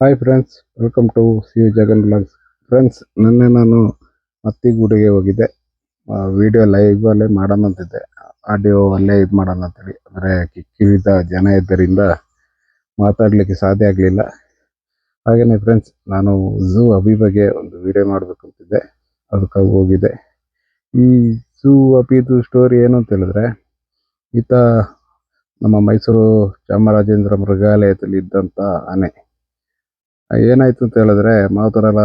Hi friends welcome to C U Jagan blogs friends ನಿನ್ನೆ ನಾನು ಮತ್ತಿಗೂಡಿಗೆ ಹೋಗಿದ್ದೆ. ವಿಡಿಯೋ ಲೈವ್ ಅಲ್ಲೇ ಮಾಡೋಣ ಅಂತಿದ್ದೆ. ಆಡಿಯೋ ಅಲ್ಲೇ ಇದು ಮಾಡೋಣ ಅಂತೇಳಿ ಅಂದರೆ ಕಿಕ್ಕಿರಿದ ಜನ ಇದ್ದರಿಂದ ಮಾತಾಡಲಿಕ್ಕೆ ಸಾಧ್ಯ ಆಗಲಿಲ್ಲ. ಹಾಗೆಯೇ ಫ್ರೆಂಡ್ಸ್ ನಾನು ಝೂ ಅಭಿ ಬಗ್ಗೆ ಒಂದು ವಿಡಿಯೋ ಮಾಡಬೇಕು ಅಂತಿದ್ದೆ. ಅದಕ್ಕಾಗಿ ಹೋಗಿದ್ದೆ. ಈ ಝೂ ಅಭಿದು ಸ್ಟೋರಿ ಏನು ಅಂತ ಹೇಳಿದ್ರೆ, ಈತ ನಮ್ಮ ಮೈಸೂರು ಚಾಮರಾಜೇಂದ್ರ ಮೃಗಾಲಯದಲ್ಲಿ ಇದ್ದಂಥ ಆನೆ. ಏನಾಯ್ತು ಅಂತ ಹೇಳಿದ್ರೆ ಮಾವುತರೆಲ್ಲ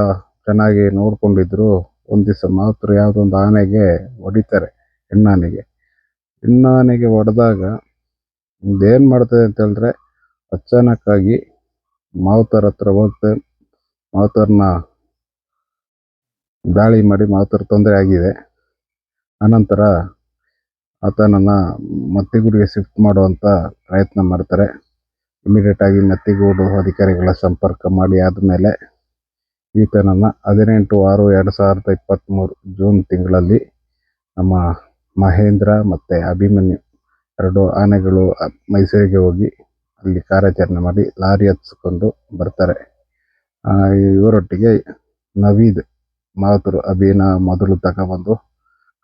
ಚೆನ್ನಾಗಿ ನೋಡ್ಕೊಂಡಿದ್ರು. ಒಂದು ದಿವಸ ಮಾವುತರು ಯಾವುದೊಂದು ಆನೆಗೆ ಹೊಡಿತಾರೆ, ಹೆಣ್ಣಾನೆಗೆ. ಹೆಣ್ಣಾನೆಗೆ ಹೊಡೆದಾಗ ಇದೇನು ಮಾಡ್ತದೆ ಅಂತ ಹೇಳಿದ್ರೆ ಅಚಾನಕ್ಕಾಗಿ ಮಾವುತರ ಹತ್ರ ಹೋಗ್ತೆ ಮಾವುತರನ್ನ ದಾಳಿ ಮಾಡಿ ಮಾವುತರ ತೊಂದರೆ ಆಗಿದೆ. ಅನಂತರ ಆತನನ್ನ ಮತ್ತಿಗುರಿಗೆ ಶಿಫ್ಟ್ ಮಾಡುವಂಥ ಪ್ರಯತ್ನ ಮಾಡ್ತಾರೆ. ಇಮಿಡಿಯೇಟ್ ಆಗಿ ಮತ್ತಿಗೂಡು ಅಧಿಕಾರಿಗಳ ಸಂಪರ್ಕ ಮಾಡಿ ಆದಮೇಲೆ ಈತನನ್ನು ಹದಿನೆಂಟು ಆರು ಎರಡು ಸಾವಿರದ ಇಪ್ಪತ್ತ್ಮೂರು ಜೂನ್ ತಿಂಗಳಲ್ಲಿ ನಮ್ಮ ಮಹೇಂದ್ರ ಮತ್ತು ಅಭಿಮನ್ಯು ಎರಡು ಆನೆಗಳು ಮೈಸೂರಿಗೆ ಹೋಗಿ ಅಲ್ಲಿ ಕಾರ್ಯಾಚರಣೆ ಮಾಡಿ ಲಾರಿ ಹತ್ಸ್ಕೊಂಡು ಬರ್ತಾರೆ. ಇವರೊಟ್ಟಿಗೆ ನವೀದ್ ಮಾವತರು ಅಭಿನ ಮೊದಲು ತಗೊಬಂದು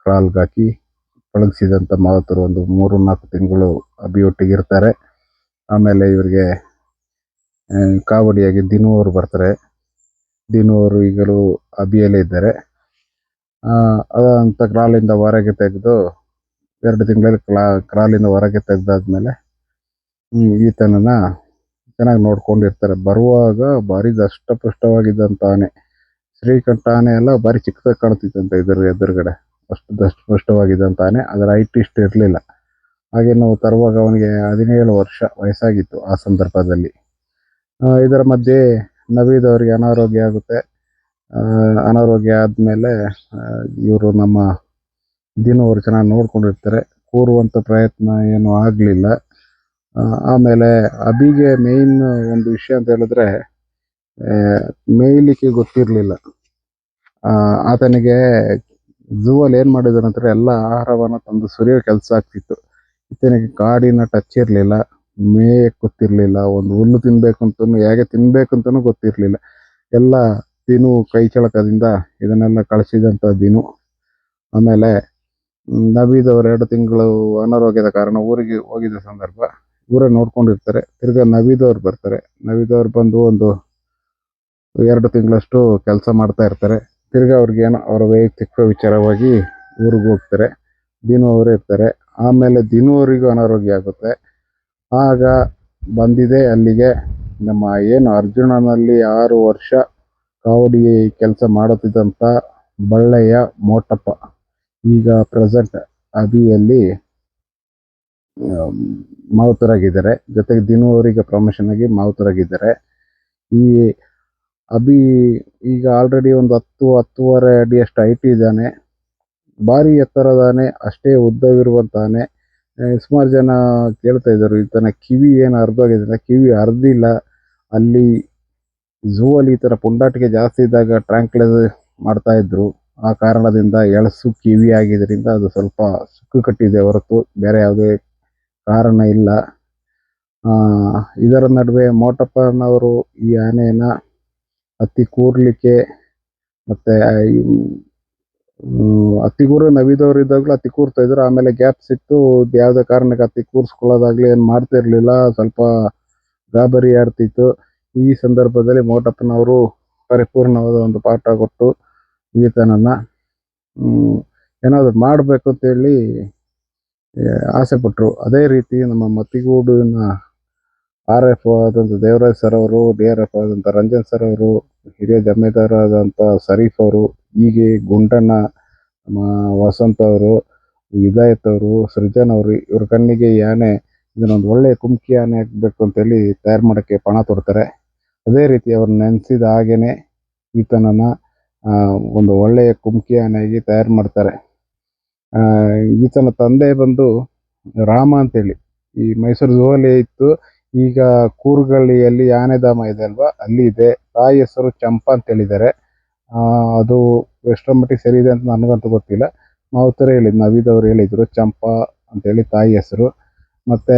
ಕ್ರಾಲ್ಗಾಕಿ ಪಳಗಿಸಿದಂಥ ಮಾವತರು ಒಂದು ಮೂರು ನಾಲ್ಕು ತಿಂಗಳು ಅಭಿಯೊಟ್ಟಿಗೆ ಇರ್ತಾರೆ. ಆಮೇಲೆ ಇವರಿಗೆ ಕಾವಡಿಯಾಗಿ ದಿನೂ ಅವರು ಬರ್ತಾರೆ. ದಿನೂ ಅವರು ಈಗಲೂ ಅಬಿಯಲ್ಲೇ ಇದ್ದಾರೆ. ಅದಂತ ಕ್ರಾಲಿಂದ ಹೊರಗೆ ತೆಗೆದು ಎರಡು ತಿಂಗಳಲ್ಲಿ ಕ್ಲಾ, ಕ್ರಾಲಿಂದ ಹೊರಗೆ ತೆಗೆದಾದ್ಮೇಲೆ ಈತನನ್ನ ಚೆನ್ನಾಗಿ ನೋಡ್ಕೊಂಡಿರ್ತಾರೆ. ಬರುವಾಗ ಭಾರಿ ದಷ್ಟಪುಷ್ಟವಾಗಿದ್ದಂಥ ಆನೆ ಶ್ರೀಕಂಠ ಆನೆ ಎಲ್ಲ ಭಾರಿ ಚಿಕ್ಕದಾಗಿ ಕಾಣ್ತಿತ್ತಂತೆ ಇದ್ರ ಎದುರುಗಡೆ. ಅಷ್ಟು ದಷ್ಟಪುಷ್ಟವಾಗಿದ್ದಂಥ ಆನೆ ಅದರ ಐಟಿಸ್ಟ್ ಇರಲಿಲ್ಲ ಹಾಗೆ ನಾವು ತರುವಾಗ ಅವನಿಗೆ ಹದಿನೇಳು ವರ್ಷ ವಯಸ್ಸಾಗಿತ್ತು ಆ ಸಂದರ್ಭದಲ್ಲಿ. ಇದರ ಮಧ್ಯೆ ನವೀದ್ ಅವರಿಗೆ ಅನಾರೋಗ್ಯ ಆಗುತ್ತೆ. ಅನಾರೋಗ್ಯ ಆದಮೇಲೆ ಇವರು ನಮ್ಮ ದಿನ ಚೆನ್ನಾಗಿ ನೋಡ್ಕೊಂಡಿರ್ತಾರೆ. ಕೂರುವಂಥ ಪ್ರಯತ್ನ ಏನೂ ಆಗಲಿಲ್ಲ. ಆಮೇಲೆ ಅಬಿಗೆ ಮೇಯ್ನ್ ಒಂದು ವಿಷಯ ಅಂತ ಹೇಳಿದ್ರೆ ಮೇಯ್ಲಿಕ್ಕೆ ಗೊತ್ತಿರಲಿಲ್ಲ. ಆತನಿಗೆ ಝೂ ಅಲ್ಲಿ ಏನು ಮಾಡಿದಾರೆ ಅಂತಂದರೆ ಎಲ್ಲ ಆಹಾರವನ್ನು ತಂದು ಸುರಿಯೋ ಕೆಲಸ ಆಗ್ತಿತ್ತು. ಈತನಿಗೆ ಕಾಡಿನ ಟಚ್ ಇರಲಿಲ್ಲ ಮೇಯಕ್ಕೆ ಗೊತ್ತಿರಲಿಲ್ಲ ಒಂದು ಹುಲ್ಲು ತಿನ್ಬೇಕು ಅಂತಾನು ಹೇಗೆ ತಿನ್ಬೇಕು ಅಂತಾನು ಗೊತ್ತಿರಲಿಲ್ಲ. ಎಲ್ಲ ದಿನು ಕೈ ಚಳಕದಿಂದ ಇದನ್ನೆಲ್ಲ ಕಳಿಸಿದಂಥ ದಿನು. ಆಮೇಲೆ ಮ್, ನವೀದ್ ಅವರು ಎರಡು ತಿಂಗಳು ಅನಾರೋಗ್ಯದ ಕಾರಣ ಊರಿಗೆ ಹೋಗಿದ್ದ ಸಂದರ್ಭ ಊರೇ ನೋಡ್ಕೊಂಡಿರ್ತಾರೆ. ತಿರ್ಗಾ ನವೀದ್ ಅವ್ರು ಬರ್ತಾರೆ. ನವೀದ್ ಅವ್ರು ಬಂದು ಒಂದು ಎರಡು ತಿಂಗಳಷ್ಟು ಕೆಲಸ ಮಾಡ್ತಾ ಇರ್ತಾರೆ. ತಿರ್ಗಾ ಅವ್ರಿಗೇನೋ ಅವರ ವೈಯಕ್ತಿಕ ವಿಚಾರವಾಗಿ ಊರಿಗೆ ಹೋಗ್ತಾರೆ. ದಿನು ಅವರೇ ಇರ್ತಾರೆ. ಆಮೇಲೆ ದಿನವರೆಗೂ ಅನಾರೋಗ್ಯ ಆಗುತ್ತೆ. ಆಗ ಬಂದಿದೆ ಅಲ್ಲಿಗೆ ನಮ್ಮ ಏನು ಅರ್ಜುನನಲ್ಲಿ ಆರು ವರ್ಷ ಕಾವಡಿ ಕೆಲಸ ಮಾಡುತ್ತಿದ್ದಂಥ ಬಳ್ಳೆಯ ಮೋಟಪ್ಪ. ಈಗ ಪ್ರೆಸೆಂಟ್ ಅಬಿಯಲ್ಲಿ ಮಾವುತರಾಗಿದ್ದಾರೆ. ಜೊತೆಗೆ ದಿನವರಿಗೆ ಪ್ರಮೋಷನ್ ಆಗಿ ಮಾವುತರಾಗಿದ್ದಾರೆ. ಈ ಅಭಿ ಈಗ ಆಲ್ರೆಡಿ ಒಂದು ಹತ್ತು ಹತ್ತುವರೆ ಅಡಿಯಷ್ಟು ಐಟಿ ಇದ್ದಾನೆ. ಭಾರಿ ಎತ್ತರದಾನೆ, ಅಷ್ಟೇ ಉದ್ದವಿರುವಂತಾನೆ. ಸುಮಾರು ಜನ ಕೇಳ್ತಾ ಇದ್ದಾರೆ, ಈತನ ಕಿವಿ ಏನು ಹರಿದೋಗಿದೆ ಕಿವಿ ಹರಿದಿಲ್ಲ ಅಲ್ಲಿ ಝೂ ಅಲ್ಲಿ ಈ ಥರ ಪುಂಡಾಟಿಕೆ ಜಾಸ್ತಿ ಇದ್ದಾಗ ಟ್ರ್ಯಾಂಕ್ಲೈಸ್ ಮಾಡ್ತಾ ಇದ್ರು. ಆ ಕಾರಣದಿಂದ ಎಳಸು ಕಿವಿ ಆಗಿದ್ದರಿಂದ ಅದು ಸ್ವಲ್ಪ ಸುಕ್ಕು ಕಟ್ಟಿದೆ ಹೊರತು ಬೇರೆ ಯಾವುದೇ ಕಾರಣ ಇಲ್ಲ. ಇದರ ನಡುವೆ ಮೋಟಪ್ಪನವರು ಈ ಆನೆಯನ್ನು ಹತ್ತಿ ಕೂರ್ಲಿಕ್ಕೆ ಮತ್ತೆ ಹತ್ತಿ ಕೂರು ನವಿದವ್ರು ಇದ್ದಾಗಲೂ ಅತಿ ಕೂರ್ತಾ ಇದ್ರು. ಆಮೇಲೆ ಗ್ಯಾಪ್ ಸಿಕ್ತು. ಯಾವುದೇ ಕಾರಣಕ್ಕೆ ಅತಿ ಕೂರಿಸ್ಕೊಳ್ಳೋದಾಗ್ಲಿ ಏನು ಮಾಡ್ತಾ ಇರ್ಲಿಲ್ಲ. ಸ್ವಲ್ಪ ಗಾಬರಿ ಆಡ್ತಿತ್ತು ಈ ಸಂದರ್ಭದಲ್ಲಿ ಮೋಟಪ್ಪನವರು ಪರಿಪೂರ್ಣವಾದ ಒಂದು ಪಾಠ ಕೊಟ್ಟು ಈತನನ್ನ ಏನಾದರೂ ಮಾಡಬೇಕು ಅಂತೇಳಿ ಆಸೆಪಟ್ಟರು ಅದೇ ರೀತಿ ನಮ್ಮ ಮತ್ತಿಗೂಡಿನ ಆರ್ ಎಫ್ ಆದಂಥ ದೇವರಾಜ್ ಸರ್ ಅವರು, ಡಿ ಆರ್ ಎಫ್ ಆದಂಥ ರಂಜನ್ ಸರ್ ಅವರು ಹಿರಿಯ ಆದಂಥ ಶರೀಫ್ ಅವರು, ಹೀಗೆ ಗುಂಡಣ್ಣ ವಸಂತ್ ಅವರು ಹಿದಾಯತ್ ಅವರು, ಸೃಜನ್ ಅವರು, ಇವ್ರ ಕಣ್ಣಿಗೆ ಆನೆ ಇದನ್ನೊಂದು ಒಳ್ಳೆಯ ಕುಮ್ಕಿ ಆನೆ ಹಾಕ್ಬೇಕು ಅಂತೇಳಿ ತಯಾರು ಮಾಡೋಕ್ಕೆ ಪಣ ತೊಡ್ತಾರೆ. ಅದೇ ರೀತಿ ಅವ್ರು ನೆನೆಸಿದ ಹಾಗೇನೆ ಈತನನ್ನ ಒಂದು ಒಳ್ಳೆಯ ಕುಮ್ಕಿ ಆನೆಯಾಗಿ ತಯಾರು ಮಾಡ್ತಾರೆ. ಈತನ ತಂದೆ ಬಂದು ರಾಮ ಅಂತೇಳಿ, ಈ ಮೈಸೂರು ಜೋಲಿ ಇತ್ತು. ಈಗ ಕೂರ್ಗಳ್ಳಿಯಲ್ಲಿ ಆನೆಧಾಮ ಇದೆ ಅಲ್ವಾ? ಅಲ್ಲಿ ಇದೆ. ತಾಯಿ ಹೆಸರು ಚಂಪಾ ಅಂತ ಹೇಳಿದ್ದಾರೆ. ಅದು ಎಷ್ಟರ ಮಟ್ಟಿಗೆ ಸರಿ ಇದೆ ಅಂತ ನನಗಂತೂ ಗೊತ್ತಿಲ್ಲ. ಮಾವುತರೇ ಹೇಳಿದ್, ನವೀದ್ ಅವರು ಹೇಳಿದ್ರು, ಚಂಪಾ ಅಂತೇಳಿ ತಾಯಿ ಹೆಸರು. ಮತ್ತೆ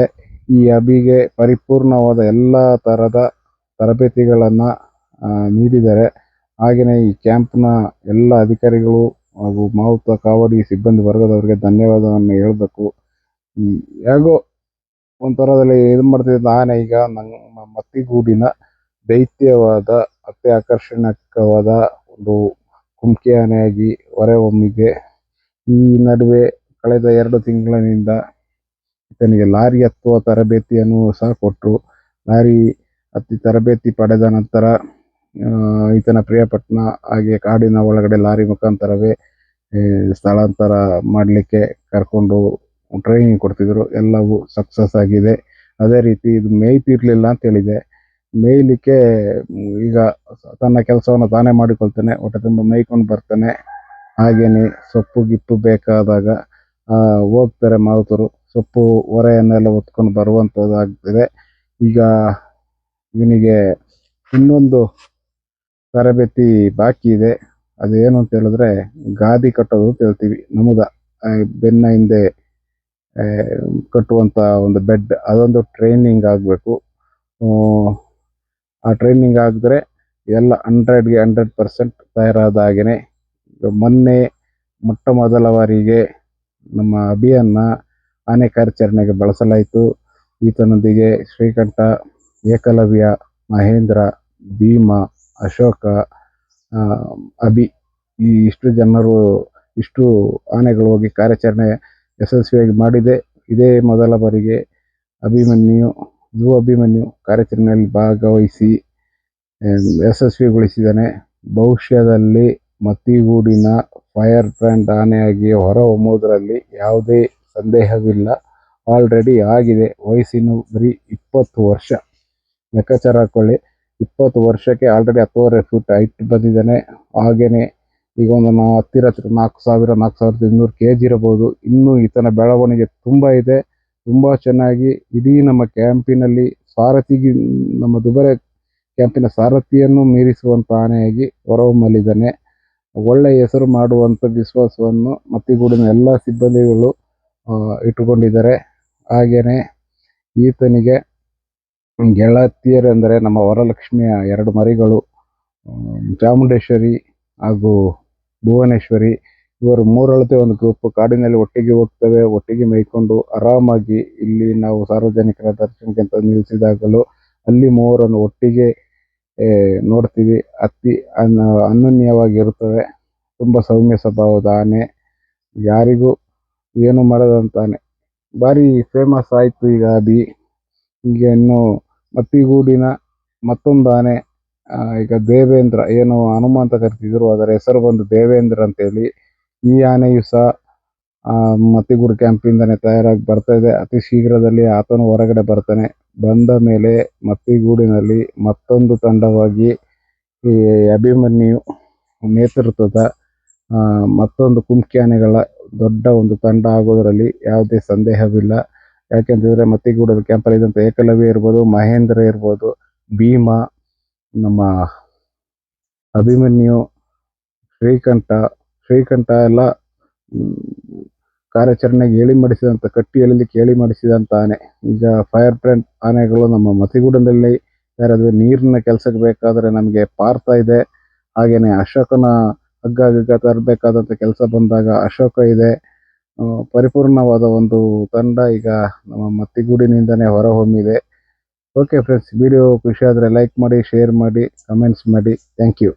ಈ ಅಬಿಗೆ ಪರಿಪೂರ್ಣವಾದ ಎಲ್ಲ ತರದ ತರಬೇತಿಗಳನ್ನು ನೀಡಿದ್ದಾರೆ. ಹಾಗೆಯೇ ಈ ಕ್ಯಾಂಪ್ನ ಎಲ್ಲ ಅಧಿಕಾರಿಗಳು ಹಾಗೂ ಮಾವುತ, ಕಾವಡಿ, ಸಿಬ್ಬಂದಿ ವರ್ಗದವರಿಗೆ ಧನ್ಯವಾದವನ್ನು ಹೇಳಬೇಕು. ಹೇಗೋ ಒಂಥರದಲ್ಲಿ ಇದು ಮಾಡ್ತಿದ್ದೆ ನಾನು ಈಗ ನಮ್ಮ ಮತ್ತಿಗೂಡಿನ ದೈತ್ಯವಾದ, ಅತಿ ಆಕರ್ಷಣಕವಾದ ಒಂದು ಕುಮ್ಕಿ ಆನೆಯಾಗಿ ಹೊರಹೊಮ್ಮಿದೆ. ಈ ನಡುವೆ ಕಳೆದ ಎರಡು ತಿಂಗಳಿನಿಂದ ಈತನಿಗೆ ಲಾರಿ ಹತ್ತುವ ತರಬೇತಿಯನ್ನು ಸಹ ಕೊಟ್ಟರು ಲಾರಿ ಹತ್ತಿ ತರಬೇತಿ ಪಡೆದ ನಂತರ ಈತನ ಪ್ರಿಯಪಟ್ಟಣ ಹಾಗೆ ಕಾಡಿನ ಒಳಗಡೆ ಲಾರಿ ಮುಖಾಂತರವೇ ಸ್ಥಳಾಂತರ ಮಾಡಲಿಕ್ಕೆ ಕರ್ಕೊಂಡು ಟ್ರೈನಿಂಗ್ ಕೊಡ್ತಿದ್ರು, ಎಲ್ಲವೂ ಸಕ್ಸಸ್ ಆಗಿದೆ. ಅದೇ ರೀತಿ ಇದು ಮೇಯ್ತಿರ್ಲಿಲ್ಲ ಅಂತ ಹೇಳಿದೆ. ಮೇಯ್ಲಿಕ್ಕೆ ಈಗ ತನ್ನ ಕೆಲಸವನ್ನು ತಾನೇ ಮಾಡಿಕೊಳ್ತಾನೆ ಹೊಟ್ಟೆ ತುಂಬ ಮೇಯ್ಕೊಂಡು ಬರ್ತಾನೆ. ಹಾಗೇನೆ ಸೊಪ್ಪು, ಗಿಪ್ಪು ಬೇಕಾದಾಗ ಹೋಗ್ತಾರೆ ಮಾವುತರು. ಸೊಪ್ಪು ಹೊರೆಯನ್ನೆಲ್ಲ ಹೊತ್ಕೊಂಡು ಬರುವಂಥದ್ದಾಗ್ತಿದೆ ಈಗ ಇವನಿಗೆ ಇನ್ನೊಂದು ತರಬೇತಿ ಬಾಕಿ ಇದೆ. ಅದೇನು ಅಂತ ಹೇಳಿದ್ರೆ, ಗಾದಿ ಕಟ್ಟೋದು ಅಂತ ಹೇಳ್ತೀವಿ. ನಮುದ ಬೆನ್ನ ಹಿಂದೆ ಆ, ಕಟ್ಟುವಂತ ಒಂದು ಬೆಡ್ ಅದೊಂದು ಟ್ರೈನಿಂಗ್ ಆಗಬೇಕು. ಆ ಟ್ರೈನಿಂಗ್ ಆಗಿದ್ರೆ ಎಲ್ಲ ಹಂಡ್ರೆಡ್ಗೆ ಹಂಡ್ರೆಡ್ ಪರ್ಸೆಂಟ್ ತಯಾರಾದ ಹಾಗೆಯೇ ಮೊನ್ನೆ ಮೊಟ್ಟ ಮೊದಲ ಬಾರಿಗೆ ನಮ್ಮ ಅಭಿಯನ್ನ ಆನೆ ಕಾರ್ಯಾಚರಣೆಗೆ ಬಳಸಲಾಯಿತು. ಈತನೊಂದಿಗೆ ಶ್ರೀಕಂಠ ಏಕಲವ್ಯ ಮಹೇಂದ್ರ ಭೀಮ ಅಶೋಕ ಅಭಿ ಈ ಇಷ್ಟು ಜನರು ಇಷ್ಟು ಆನೆಗಳು ಹೋಗಿ ಕಾರ್ಯಾಚರಣೆ ಯಶಸ್ವಿಯಾಗಿ ಮಾಡಿದೆ. ಇದೇ ಮೊದಲ ಬಾರಿಗೆ ಅಭಿಮನ್ಯು ಝೂ ಅಭಿಮನ್ಯು ಕಾರ್ಯಾಚರಣೆಯಲ್ಲಿ ಭಾಗವಹಿಸಿ ಯಶಸ್ವಿಗೊಳಿಸಿದ್ದಾನೆ. ಭವಿಷ್ಯದಲ್ಲಿ ಮತ್ತಿಗೂಡಿನ ಫೈರ್ ಬ್ರ್ಯಾಂಡ್ ಆನೆಯಾಗಿ ಹೊರಹೊಮ್ಮುವುದರಲ್ಲಿ ಯಾವುದೇ ಸಂದೇಹವಿಲ್ಲ. ಆಲ್ರೆಡಿ ಆಗಿದೆ. ವಯಸ್ಸಿನ ಬರೀ ಇಪ್ಪತ್ತು ವರ್ಷ. ಲೆಕ್ಕಾಚಾರ ಹಾಕೊಳ್ಳಿ. ಇಪ್ಪತ್ತು ವರ್ಷಕ್ಕೆ ಆಲ್ರೆಡಿ ಹತ್ತುವರೆ ಫುಟ್ ಹೈಟ್ ಬಂದಿದ್ದಾನೆ. ಹಾಗೇನೆ ಈಗ ಒಂದು ನಾವು ಹತ್ತಿರ ಹತ್ತಿರ ನಾಲ್ಕು ಸಾವಿರ, ನಾಲ್ಕು ಸಾವಿರದ ಇನ್ನೂರು ಕೆ ಜಿ ಇರಬಹುದು. ಇನ್ನೂ ಈತನ ಬೆಳವಣಿಗೆ ತುಂಬ ಇದೆ. ತುಂಬ ಚೆನ್ನಾಗಿ ಇಡೀ ನಮ್ಮ ಕ್ಯಾಂಪಿನಲ್ಲಿ ಸಾರಥಿಗೆ, ನಮ್ಮ ದುಬಾರೆ ಕ್ಯಾಂಪಿನ ಸಾರಥಿಯನ್ನು ಮೀರಿಸುವಂಥ ಆನೆಯಾಗಿ ಹೊರಹೊಮ್ಮಲಿದ್ದಾನೆ. ಒಳ್ಳೆಯ ಹೆಸರು ಮಾಡುವಂಥ ವಿಶ್ವಾಸವನ್ನು ಮತ್ತಿಗೂಡಿನ ಎಲ್ಲ ಸಿಬ್ಬಂದಿಗಳು ಇಟ್ಟುಕೊಂಡಿದ್ದಾರೆ. ಹಾಗೆಯೇ ಈತನಿಗೆ ಗೆಳತಿಯರೆಂದರೆ ನಮ್ಮ ವರಲಕ್ಷ್ಮಿಯ ಎರಡು ಮರಿಗಳು ಚಾಮುಂಡೇಶ್ವರಿ ಹಾಗೂ ಭುವನೇಶ್ವರಿ, ಇವರು ಮೂರಳತೆ ಒಂದು ಗ್ರೂಪ್. ಕಾಡಿನಲ್ಲಿ ಒಟ್ಟಿಗೆ ಹೋಗ್ತವೆ, ಒಟ್ಟಿಗೆ ಮೇಯ್ಕೊಂಡು ಆರಾಮಾಗಿ ಇಲ್ಲಿ ನಾವು ಸಾರ್ವಜನಿಕರ ದರ್ಶನಕ್ಕೆ ಅಂತ ನಿಲ್ಲಿಸಿದಾಗಲೂ ಅಲ್ಲಿ ಮೂವರನ್ನು ಒಟ್ಟಿಗೆ ನೋಡ್ತೀವಿ. ಅತಿ ಅನ್, ಅನನ್ಯವಾಗಿರುತ್ತವೆ. ತುಂಬ ಸೌಮ್ಯ ಸ್ವಭಾವದ ಆನೆ. ಯಾರಿಗೂ ಏನು ಮಾಡದಂತ ಆನೆ ಭಾರಿ ಫೇಮಸ್ ಆಯಿತು ಈಗ ಅಭಿ. ಈಗ ಇನ್ನು ಮತ್ತಿಗೂಡಿನ ಮತ್ತೊಂದು ಆನೆ. ಈಗ ದೇವೇಂದ್ರ ಏನು ಹನುಮ ಅಂತ ಕರಿತಿದ್ರು, ಅದರ ಹೆಸರು ಬಂದು ದೇವೇಂದ್ರ ಅಂತೇಳಿ. ಈ ಆನೆಯು ಸಹ ಕ್ಯಾಂಪ್ ಕ್ಯಾಂಪಿಂದನೇ ತಯಾರಾಗಿ ಬರ್ತಾ ಇದೆ. ಅತಿ ಶೀಘ್ರದಲ್ಲಿ ಆತನು ಹೊರಗಡೆ ಬರ್ತಾನೆ. ಬಂದ ಮೇಲೆ ಮತ್ತಿಗೂಡಿನಲ್ಲಿ ಮತ್ತೊಂದು ತಂಡವಾಗಿ ಈ ಅಭಿಮನ್ಯು ನೇತೃತ್ವದ ಮತ್ತೊಂದು ಕುಮ್ಕಿ ಆನೆಗಳ ದೊಡ್ಡ ಒಂದು ತಂಡ ಆಗೋದರಲ್ಲಿ ಯಾವುದೇ ಸಂದೇಹವಿಲ್ಲ. ಯಾಕೆಂತಂದ್ರೆ ಮತ್ತಿಗೂಡದ ಕ್ಯಾಂಪಲ್ಲಿ ಇದ್ದಂಥ ಏಕಲವ್ಯ ಇರ್ಬೋದು, ಮಹೇಂದ್ರ ಇರ್ಬೋದು, ಭೀಮ ನಮ್ಮ ಅಭಿಮನ್ಯು, ಶ್ರೀಕಂಠ ಶ್ರೀಕಂಠ ಎಲ್ಲ ಕಾರ್ಯಾಚರಣೆಗೆ ಹೇಳಿ ಮಾಡಿಸಿದಂಥ ಕಟ್ಟಿ ಎಳಿಲಿಕ್ಕೆ ಹೇಳಿ ಮಾಡಿಸಿದಂಥ ಆನೆ ಈಗ ಫೈರ್ ಬ್ರ್ಯಾಂಡ್ ಆನೆಗಳು ನಮ್ಮ ಮಸಿಗೂಡದಲ್ಲಿ ಯಾರಾದರೂ ನೀರಿನ ಕೆಲಸಕ್ಕೆ ಬೇಕಾದರೆ ನಮಗೆ ಪಾರ್ತಾ ಇದೆ. ಹಾಗೇನೆ ಅಶೋಕನ ಹಗ್ಗ ಗಿಗ್ಗ ತರಬೇಕಾದಂಥ ಕೆಲಸ ಬಂದಾಗ ಅಶೋಕ ಇದೆ. ಪರಿಪೂರ್ಣವಾದ ಒಂದು ತಂಡ ಈಗ ನಮ್ಮ ಮತ್ತಿಗೂಡಿನಿಂದನೇ ಹೊರಹೊಮ್ಮಿದೆ. ಓಕೆ ಫ್ರೆಂಡ್ಸ್ ವಿಡಿಯೋ ಖುಷಿ ಆದರೆ ಲೈಕ್ ಮಾಡಿ ಶೇರ್ ಮಾಡಿ ಕಮೆಂಟ್ಸ್ ಮಾಡಿ. Thank you